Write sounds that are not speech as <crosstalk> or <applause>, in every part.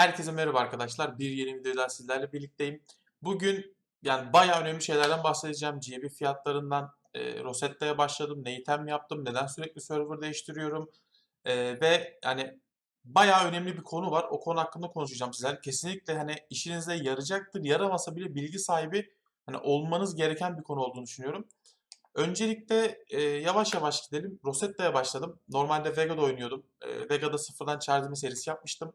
Herkese merhaba arkadaşlar. Bir yeni videoda sizlerle birlikteyim. Bugün yani bayağı önemli şeylerden bahsedeceğim. GB fiyatlarından e, Rosetta'ya başladım. Ne item yaptım, neden sürekli server değiştiriyorum. E, ve yani bayağı önemli bir konu var. O konu hakkında konuşacağım sizlerle. Kesinlikle hani işinize yarayacaktır. Yaramasa bile bilgi sahibi hani olmanız gereken bir konu olduğunu düşünüyorum. Öncelikle e, yavaş yavaş gidelim. Rosetta'ya başladım. Normalde Vega'da oynuyordum. E, Vega'da sıfırdan çağrılma serisi yapmıştım.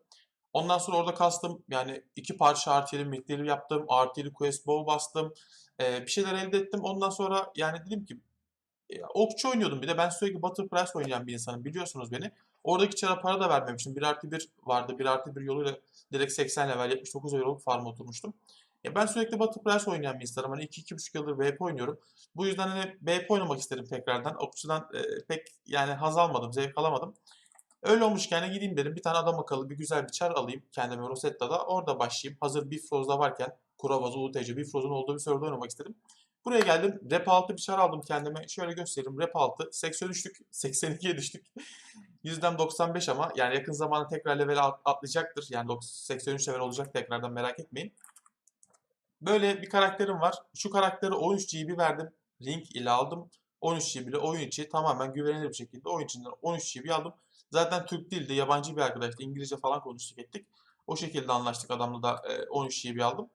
Ondan sonra orada kastım yani iki parça 7 midleri yaptım. 7 quest bow bastım. Ee, bir şeyler elde ettim. Ondan sonra yani dedim ki e, okçu oynuyordum bir de. Ben sürekli Battle Price oynayan bir insanım. Biliyorsunuz beni. Oradaki çara para da vermemiştim. 1 artı 1 vardı. 1 artı 1 yoluyla direkt 80 level 79 euro farm oturmuştum. Ya ben sürekli Battle Price oynayan bir insanım. Hani 2-2,5 yıldır VP oynuyorum. Bu yüzden hani BP oynamak istedim tekrardan. Okçudan e, pek yani haz almadım, zevk alamadım. Öyle olmuşken gideyim dedim bir tane adam akıllı bir güzel bir çar alayım kendime Rosetta'da. Orada başlayayım. Hazır Bifroz'da varken Kuravazı, UTC, Bifroz'un olduğu bir serverda oynamak istedim. Buraya geldim. Rap 6 bir çar aldım kendime. Şöyle göstereyim. Rap 6. 80 düştük. 82'ye düştük. Yüzden 95 ama yani yakın zamanda tekrar level atlayacaktır. Yani 83 level olacak tekrardan merak etmeyin. Böyle bir karakterim var. Şu karakteri 13 GB verdim. Ring ile aldım. 13 GB ile oyun içi tamamen güvenilir bir şekilde oyun içinden 13 GB aldım. Zaten Türk değildi, yabancı bir arkadaştı. İngilizce falan konuştuk ettik. O şekilde anlaştık adamla da 13 GB aldım.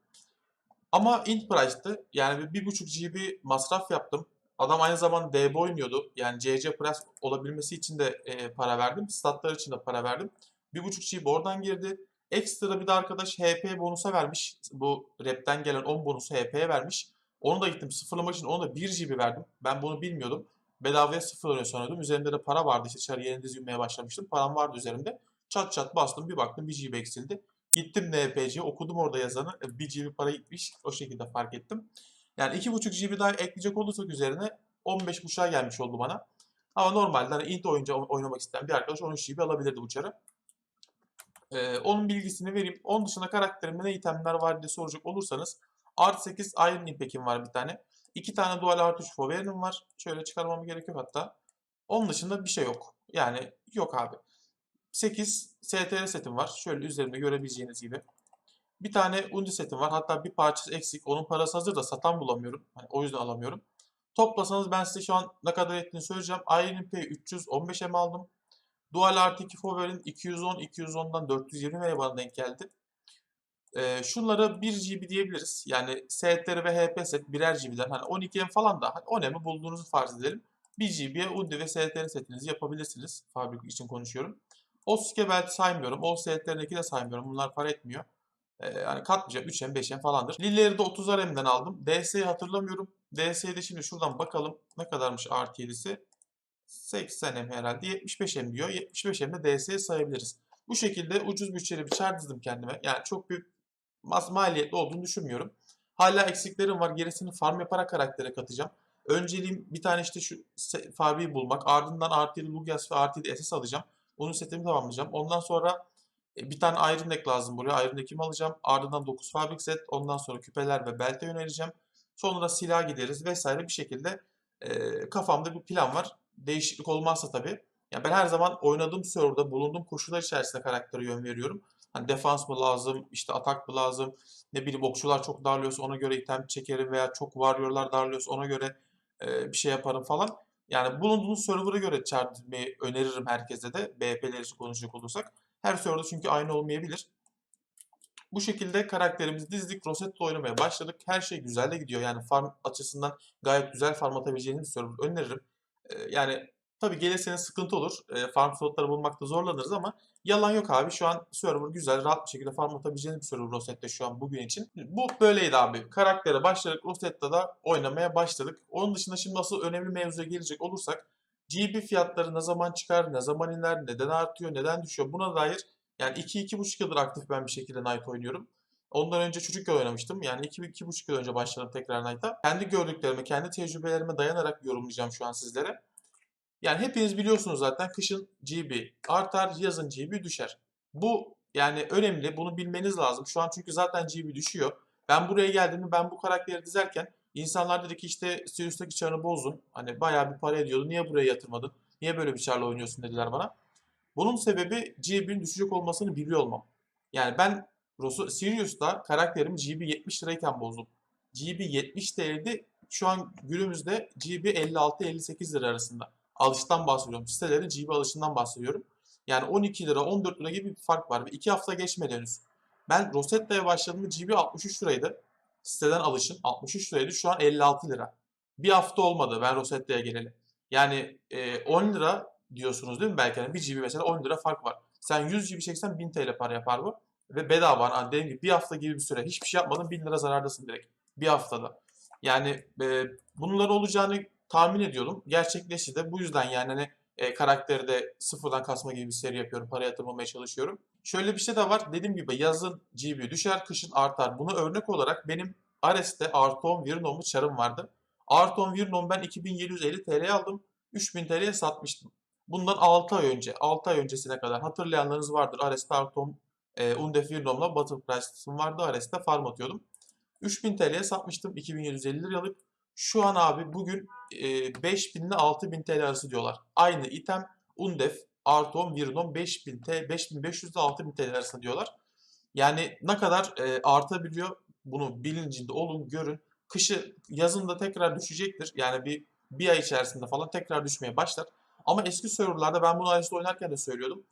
Ama int price'tı. Yani 1.5 GB masraf yaptım. Adam aynı zamanda DB oynuyordu. Yani CC Price olabilmesi için de e, para verdim. Statlar için de para verdim. 1.5 GB oradan girdi. Ekstra bir de arkadaş HP bonusa vermiş. Bu rapten gelen 10 bonusu HP'ye vermiş. Onu da gittim sıfırlamak için ona da 1 GB verdim. Ben bunu bilmiyordum bedavaya sıfırlanıyor sanıyordum. Üzerimde de para vardı. İşte dışarı yerinde zümmeye başlamıştım. Param vardı üzerimde. Çat çat bastım bir baktım bir GB eksildi. Gittim NPC'ye okudum orada yazanı. E, bir GB para gitmiş. O şekilde fark ettim. Yani 2.5 GB daha ekleyecek olursak üzerine 15.5'a gelmiş oldu bana. Ama normalde hani int oyuncu oynamak isteyen bir arkadaş 13 GB alabilirdi bu çarı. Ee, onun bilgisini vereyim. Onun dışında karakterimde ne itemler var diye soracak olursanız Art 8 Iron Impact'im var bir tane. İki tane dual artı 3 Fover'im var. Şöyle çıkarmam gerekiyor hatta. Onun dışında bir şey yok. Yani yok abi. 8 STR setim var. Şöyle üzerinde görebileceğiniz gibi. Bir tane Undi setim var. Hatta bir parçası eksik. Onun parası hazır da satan bulamıyorum. Hani o yüzden alamıyorum. Toplasanız ben size şu an ne kadar ettiğini söyleyeceğim. Iron P 315M aldım. Dual artı 2 Fover'in 210, 210'dan 420 bana denk geldi. E, şunlara 1 GB diyebiliriz. Yani STR ve HP set birer GB'den hani 12M falan da hani 10M'i bulduğunuzu farz edelim. 1 GB'ye UNDI ve STR setinizi yapabilirsiniz. Fabrik için konuşuyorum. OSUS'e belki saymıyorum. O STR'deki de saymıyorum. Bunlar para etmiyor. Ee, yani katmayacağım 3M 5M falandır. Lilleri de 30 RM'den aldım. DS'yi hatırlamıyorum. DS'de şimdi şuradan bakalım ne kadarmış artı 7'si. 80M herhalde 75M diyor. 75M'de DS'ye sayabiliriz. Bu şekilde ucuz bütçeli bir çar dizdim kendime. Yani çok büyük maliyetli olduğunu düşünmüyorum. Hala eksiklerim var. Gerisini farm yaparak karaktere katacağım. Önceliğim bir tane işte şu Fabi'yi bulmak. Ardından artı 7 Lugias ve artı 7 SS alacağım. Onun setimi tamamlayacağım. Ondan sonra e, bir tane Iron Deck lazım buraya. Iron Deck'imi alacağım. Ardından 9 Fabrik set. Ondan sonra küpeler ve belte yöneleceğim. Sonra silah gideriz vesaire bir şekilde e, kafamda bir plan var. Değişiklik olmazsa tabii. Yani ben her zaman oynadığım serverda bulunduğum koşullar içerisinde karaktere yön veriyorum. Hani defans mı lazım, işte atak mı lazım, ne bileyim okçular çok darlıyorsa ona göre item çekerim veya çok varyorlar darlıyorsa ona göre e, bir şey yaparım falan. Yani bulunduğunuz server'a göre çağırmayı öneririm herkese de BP'ler için konuşacak olursak. Her serverda çünkü aynı olmayabilir. Bu şekilde karakterimizi dizdik. Rosetta oynamaya başladık. Her şey güzel de gidiyor. Yani farm açısından gayet güzel farm atabileceğiniz server öneririm. Ee, yani tabi gelirseniz sıkıntı olur. Ee, farm slotları bulmakta zorlanırız ama Yalan yok abi. Şu an server güzel, rahat bir şekilde farm atabileceğiniz bir server Rosette'de şu an bugün için. Bu böyleydi abi. Karaktere başladık. Rosette'da oynamaya başladık. Onun dışında şimdi nasıl önemli mevzuya gelecek olursak GB fiyatları ne zaman çıkar, ne zaman iner, neden artıyor, neden düşüyor buna dair yani 2-2,5 yıldır aktif ben bir şekilde Night oynuyorum. Ondan önce çocukken oynamıştım. Yani 2-2,5 yıl önce başladım tekrar Knight'a. Kendi gördüklerime, kendi tecrübelerime dayanarak yorumlayacağım şu an sizlere. Yani hepiniz biliyorsunuz zaten kışın GB artar, yazın GB düşer. Bu yani önemli. Bunu bilmeniz lazım. Şu an çünkü zaten GB düşüyor. Ben buraya geldiğimde ben bu karakteri dizerken insanlar dedi ki işte Sirius'taki çarını bozdun. Hani bayağı bir para ediyordu. Niye buraya yatırmadın? Niye böyle bir çarla oynuyorsun dediler bana. Bunun sebebi GB'nin düşecek olmasını biliyor olmam. Yani ben Sirius'ta karakterimi GB 70 lirayken bozdum. GB 70 TL'di. Şu an günümüzde GB 56-58 lira arasında. Alıştan bahsediyorum. Sitelerin GB alışından bahsediyorum. Yani 12 lira, 14 lira gibi bir fark var. Ve 2 hafta geçmedi henüz. Ben Rosetta'ya başladığımda GB 63 liraydı. Siteden alışım 63 liraydı. Şu an 56 lira. Bir hafta olmadı ben Rosetta'ya geleli. Yani e, 10 lira diyorsunuz değil mi? Belki hani 1 GB mesela 10 lira fark var. Sen 100 GB çeksen 1000 TL para yapar bu. Ve bedava hani dediğim gibi bir hafta gibi bir süre hiçbir şey yapmadın 1000 lira zarardasın direkt. Bir haftada. Yani e, bunların olacağını tahmin ediyordum. Gerçekleşti de bu yüzden yani hani e, karakteri de sıfırdan kasma gibi bir seri yapıyorum. Para yatırmamaya çalışıyorum. Şöyle bir şey de var. Dediğim gibi yazın GB düşer, kışın artar. Buna örnek olarak benim Ares'te artı 10 Virnom'u çarım vardı. Artı 10 Virnom ben 2750 TL aldım. 3000 TL'ye satmıştım. Bundan 6 ay önce, 6 ay öncesine kadar hatırlayanlarınız vardır. Ares'te artı 10 e, Undef Virnom'la Battle Price'ım vardı. Ares'te farm atıyordum. 3000 TL'ye satmıştım 2750 liralık. Şu an abi bugün e, 5000 ile 6000 TL arası diyorlar. Aynı item Undef artı 10 Virnom 5000 TL, 5500 ile 6000 TL arasında diyorlar. Yani ne kadar artabiliyor bunu bilincinde olun görün. Kışı yazın da tekrar düşecektir. Yani bir bir ay içerisinde falan tekrar düşmeye başlar. Ama eski serverlarda ben bunu Ares'te oynarken de söylüyordum.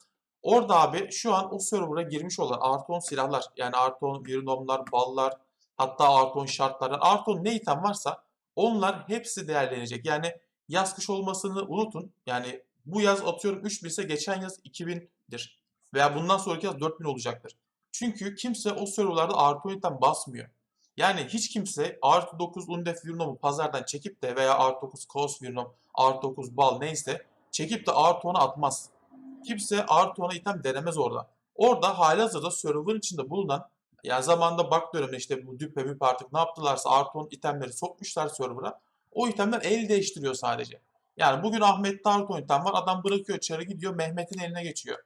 Orada abi şu an o server'a girmiş olan artı 10 silahlar yani artı 10 Virnom'lar, ballar hatta artı 10 şartlardan artı 10 ne item varsa onlar hepsi değerlenecek. Yani yaz kış olmasını unutun. Yani bu yaz atıyorum 3000 ise geçen yaz 2000'dir. Veya bundan sonraki yaz 4000 olacaktır. Çünkü kimse o serverlarda artı 10 item basmıyor. Yani hiç kimse artı 9 Undef Virnom'u pazardan çekip de veya artı 9 Kaos Virnom, artı 9 Bal neyse çekip de artı 10'a atmaz. Kimse artı 10'a item denemez orada. Orada halihazırda server'ın içinde bulunan yani zamanda bak döneminde işte bu düpe müpe artık ne yaptılarsa artı 10 itemleri sokmuşlar server'a. O itemler el değiştiriyor sadece. Yani bugün Ahmet'te artı 10 item var. Adam bırakıyor çarı gidiyor Mehmet'in eline geçiyor.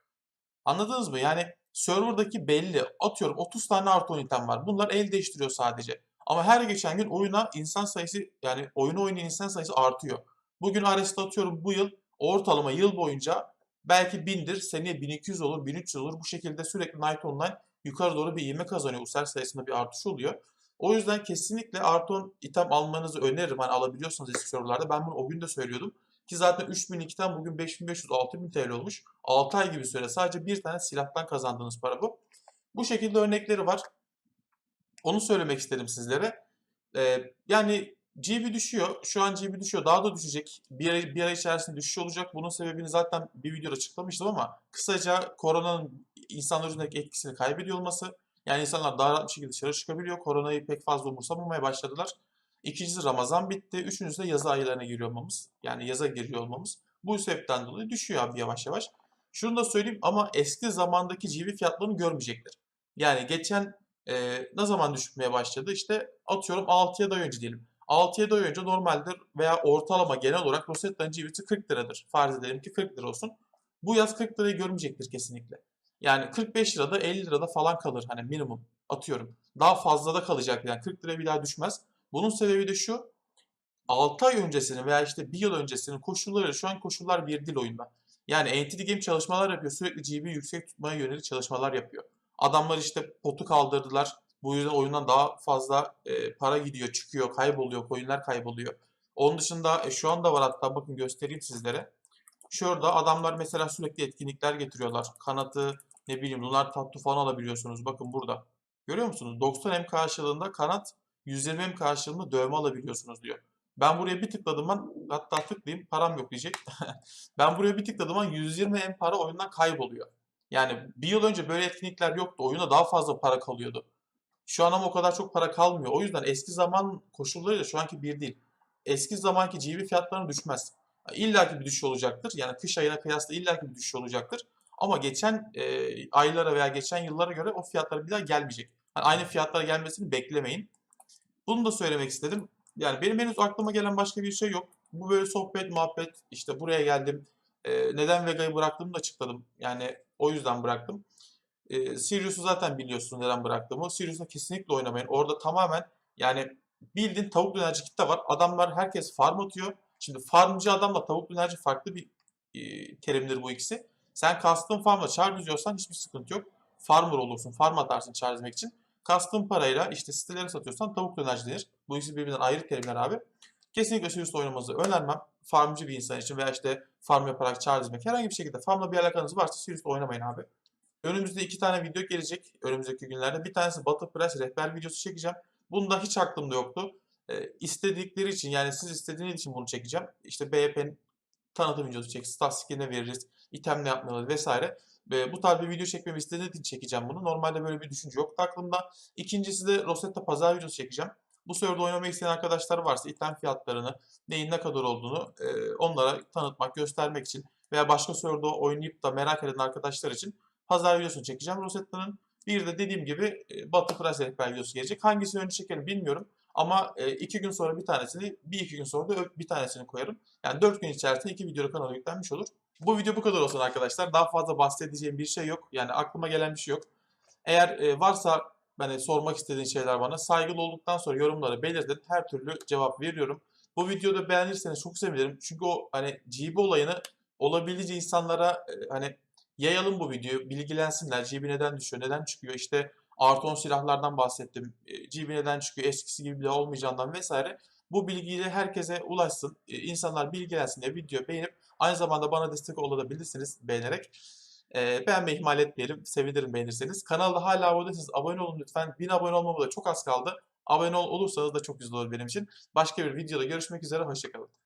Anladınız mı? Yani serverdaki belli. Atıyorum 30 tane artı 10 item var. Bunlar el değiştiriyor sadece. Ama her geçen gün oyuna insan sayısı yani oyunu oynayan insan sayısı artıyor. Bugün Ares'te atıyorum bu yıl ortalama yıl boyunca belki 1000'dir, seneye 1200 olur, 1300 olur. Bu şekilde sürekli Night Online yukarı doğru bir ivme kazanıyor. User sayısında bir artış oluyor. O yüzden kesinlikle artı 10 item almanızı öneririm. Hani alabiliyorsanız eski serverlarda. Ben bunu o gün de söylüyordum. Ki zaten 3002'den bugün 5500-6000 TL olmuş. 6 ay gibi süre sadece bir tane silahtan kazandığınız para bu. Bu şekilde örnekleri var. Onu söylemek istedim sizlere. Ee, yani GB düşüyor. Şu an GB düşüyor. Daha da düşecek. Bir ay, bir ay içerisinde düşüş olacak. Bunun sebebini zaten bir videoda açıklamıştım ama kısaca koronanın insanlar üzerindeki etkisini kaybediyor olması. Yani insanlar daha rahat bir şekilde dışarı çıkabiliyor. Koronayı pek fazla umursamamaya başladılar. İkincisi Ramazan bitti. Üçüncüsü de yaz aylarına giriyor olmamız. Yani yaza giriyor olmamız. Bu sebepten dolayı düşüyor abi yavaş yavaş. Şunu da söyleyeyim ama eski zamandaki GB fiyatlarını görmeyecektir. Yani geçen e, ne zaman düşmeye başladı? İşte atıyorum 6'ya ay önce diyelim. 6-7 ay önce normalde veya ortalama genel olarak Rosetta'nın GB'si 40 liradır. Farz edelim ki 40 lira olsun. Bu yaz 40 lirayı görmeyecektir kesinlikle. Yani 45 lirada 50 lirada falan kalır hani minimum atıyorum. Daha fazla da kalacak yani 40 liraya bir daha düşmez. Bunun sebebi de şu. 6 ay öncesinin veya işte bir yıl öncesinin koşulları şu an koşullar bir değil oyunda. Yani Entity Game çalışmalar yapıyor. Sürekli GB yüksek tutmaya yönelik çalışmalar yapıyor. Adamlar işte potu kaldırdılar. Bu yüzden oyundan daha fazla e, para gidiyor, çıkıyor, kayboluyor, coinler kayboluyor. Onun dışında e, şu anda var hatta bakın göstereyim sizlere. Şurada adamlar mesela sürekli etkinlikler getiriyorlar. Kanatı ne bileyim lunar tatlı falan alabiliyorsunuz. Bakın burada. Görüyor musunuz? 90M karşılığında kanat 120M karşılığında dövme alabiliyorsunuz diyor. Ben buraya bir tıkladım ben hatta tıklayayım param yok diyecek. <laughs> ben buraya bir tıkladım ben 120M para oyundan kayboluyor. Yani bir yıl önce böyle etkinlikler yoktu. Oyuna daha fazla para kalıyordu. Şu an ama o kadar çok para kalmıyor. O yüzden eski zaman koşullarıyla şu anki bir değil. Eski zamanki GB fiyatları düşmez. İlla ki bir düşüş olacaktır. Yani kış ayına kıyasla illa ki bir düşüş olacaktır. Ama geçen e, aylara veya geçen yıllara göre o fiyatlar bir daha gelmeyecek. Yani aynı fiyatlara gelmesini beklemeyin. Bunu da söylemek istedim. Yani benim henüz aklıma gelen başka bir şey yok. Bu böyle sohbet, muhabbet, işte buraya geldim. E, neden Vega'yı bıraktığımı da açıkladım. Yani o yüzden bıraktım. E, Sirius'u zaten biliyorsunuz neden bıraktığımı. Sirius'la kesinlikle oynamayın. Orada tamamen yani bildiğin tavuk dönerci kitle var. Adamlar herkes farm atıyor. Şimdi farmcı adamla tavuk dönerci farklı bir e, terimdir bu ikisi. Sen kastın farmla çar düzüyorsan hiçbir sıkıntı yok. farmer olursun. Farm atarsın çağırmak için. Kastığın parayla işte siteleri satıyorsan tavuk dönerci denir. Bu ikisi birbirinden ayrı terimler abi. Kesinlikle Sirius oynamanızı önermem. Farmcı bir insan için veya işte farm yaparak dizmek herhangi bir şekilde farmla bir alakanız varsa Sirius'ta oynamayın abi. Önümüzde iki tane video gelecek önümüzdeki günlerde. Bir tanesi Battle Press rehber videosu çekeceğim. Bunda hiç aklımda yoktu. Ee, istedikleri için yani siz istediğiniz için bunu çekeceğim. İşte BYP'nin tanıtım videosu çek, statistiklerine veririz, item ne yapmalı vesaire. Ve bu tarz bir video çekmemi istediğiniz için çekeceğim bunu. Normalde böyle bir düşünce yoktu aklımda. İkincisi de Rosetta pazar videosu çekeceğim. Bu serverda oynamak isteyen arkadaşlar varsa item fiyatlarını, neyin ne kadar olduğunu e, onlara tanıtmak, göstermek için veya başka serverda oynayıp da merak eden arkadaşlar için pazar videosunu çekeceğim Rosetta'nın. Bir de dediğim gibi e, Batı Price rehber videosu gelecek. Hangisini önce çekerim bilmiyorum. Ama e, iki gün sonra bir tanesini, bir iki gün sonra da bir tanesini koyarım. Yani dört gün içerisinde iki video kanala yüklenmiş olur. Bu video bu kadar olsun arkadaşlar. Daha fazla bahsedeceğim bir şey yok. Yani aklıma gelen bir şey yok. Eğer e, varsa hani sormak istediğin şeyler bana saygılı olduktan sonra yorumlara belirtin. Her türlü cevap veriyorum. Bu videoda beğenirseniz çok sevinirim. Çünkü o hani GB olayını olabildiğince insanlara e, hani yayalım bu videoyu. Bilgilensinler. GB neden düşüyor, neden çıkıyor. İşte artı 10 silahlardan bahsettim. E, GB neden çıkıyor, eskisi gibi bile olmayacağından vesaire. Bu bilgiyle herkese ulaşsın. İnsanlar bilgilensin diye video beğenip aynı zamanda bana destek olabilirsiniz beğenerek. E, beğenmeyi ihmal etmeyelim. Sevinirim beğenirseniz. Kanalda hala abone değilseniz abone olun lütfen. 1000 abone olmama da çok az kaldı. Abone ol- olursanız da çok güzel olur benim için. Başka bir videoda görüşmek üzere. Hoşçakalın.